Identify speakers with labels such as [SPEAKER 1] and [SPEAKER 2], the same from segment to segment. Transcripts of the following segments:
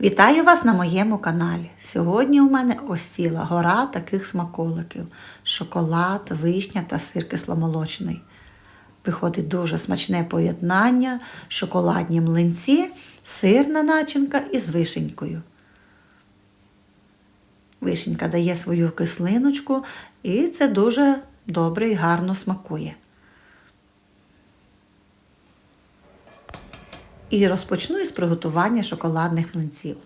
[SPEAKER 1] Вітаю вас на моєму каналі. Сьогодні у мене ось ціла гора таких смаколиків: шоколад, вишня та сир кисломолочний. Виходить дуже смачне поєднання, шоколадні млинці, сирна начинка із вишенькою. Вишенька дає свою кислиночку і це дуже добре і гарно смакує. І розпочну із приготування шоколадних млинців.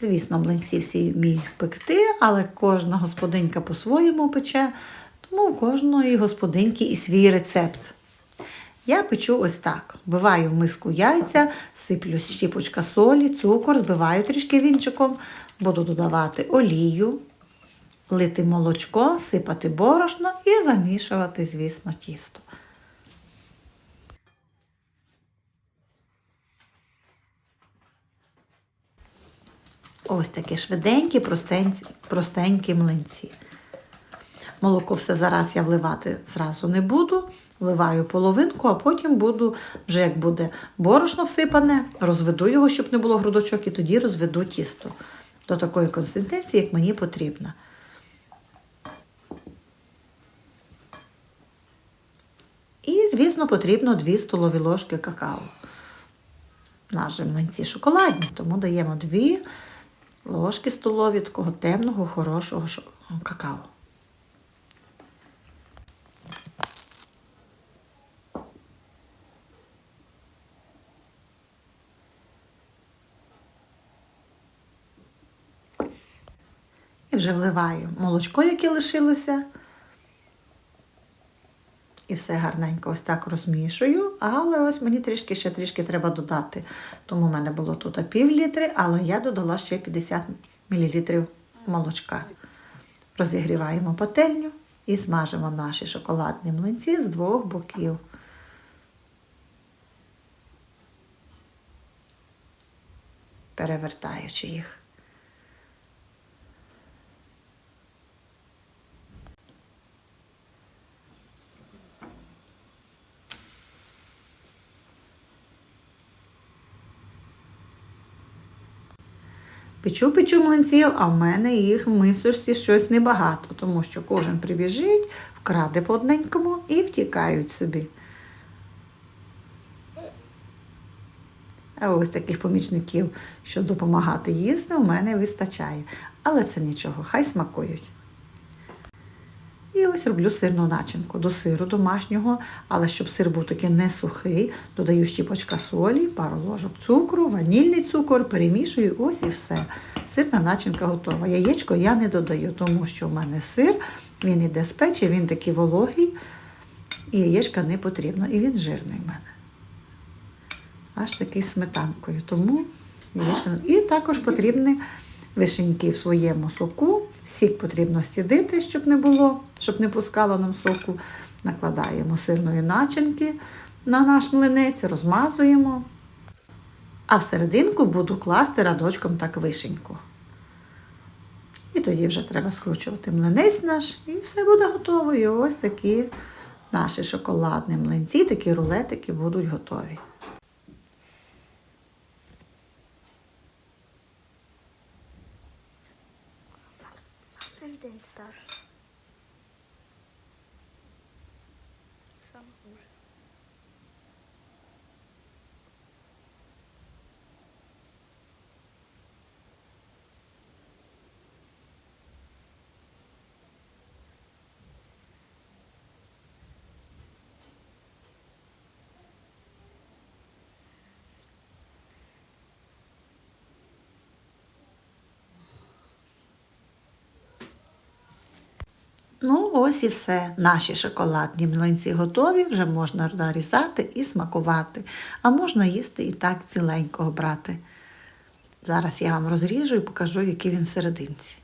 [SPEAKER 1] Звісно, млинці всі вміють пекти, але кожна господинька по-своєму пече, тому у кожної господиньки і свій рецепт. Я печу ось так: вбиваю в миску яйця, сиплю щіпочка солі, цукор, збиваю трішки вінчиком, буду додавати олію, лити молочко, сипати борошно і замішувати, звісно, тісто. Ось такі швиденькі, простенькі, простенькі млинці. Молоко все зараз я вливати зразу не буду. Вливаю половинку, а потім буду, вже як буде борошно всипане, розведу його, щоб не було грудочок, і тоді розведу тісто до такої консистенції, як мені потрібно. І, звісно, потрібно 2 столові ложки какао. Наші млинці шоколадні, тому даємо 2 ложки столові такого темного, хорошого какао. І вже вливаю молочко, яке лишилося. І все гарненько ось так розмішую, але ось мені трішки ще трішки треба додати. Тому в мене було тут пів літри, але я додала ще 50 мл молочка. Розігріваємо пательню і смажимо наші шоколадні млинці з двох боків. Перевертаючи їх. Печу печу млинців, а в мене їх в мисочці щось небагато, тому що кожен прибіжить, вкраде по одненькому і втікають собі. А ось таких помічників, щоб допомагати їсти, у мене вистачає. Але це нічого, хай смакують. І ось роблю сирну начинку до сиру домашнього, але щоб сир був такий не сухий, додаю щіпочка солі, пару ложок цукру, ванільний цукор, перемішую, ось і все. Сирна начинка готова. Яєчко я не додаю, тому що в мене сир, він іде з печі, він такий вологий, і яєчка не потрібно. І він жирний в мене. Аж такий сметанкою. Тому яєчка. І також потрібні вишеньки в своєму соку. Сік потрібно стідити, щоб не було, щоб не пускало нам соку. Накладаємо сирної начинки на наш млинець, розмазуємо. А всерединку буду класти радочком так вишеньку. І тоді вже треба скручувати млинець наш, і все буде готово. І ось такі наші шоколадні млинці, такі рулетики будуть готові.
[SPEAKER 2] День старше.
[SPEAKER 1] Ну, ось і все. Наші шоколадні млинці готові, вже можна нарізати і смакувати, а можна їсти і так ціленького брати. Зараз я вам розріжу і покажу, який він всерединці.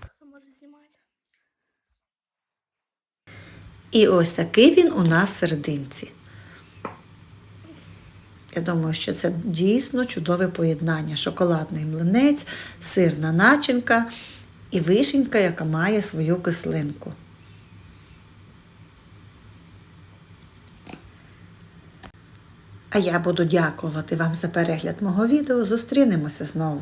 [SPEAKER 2] Хто?
[SPEAKER 1] І ось такий він у нас всерединці. Я думаю, що це дійсно чудове поєднання. Шоколадний млинець, сирна начинка і вишенька, яка має свою кислинку. А я буду дякувати вам за перегляд мого відео. Зустрінемося знову.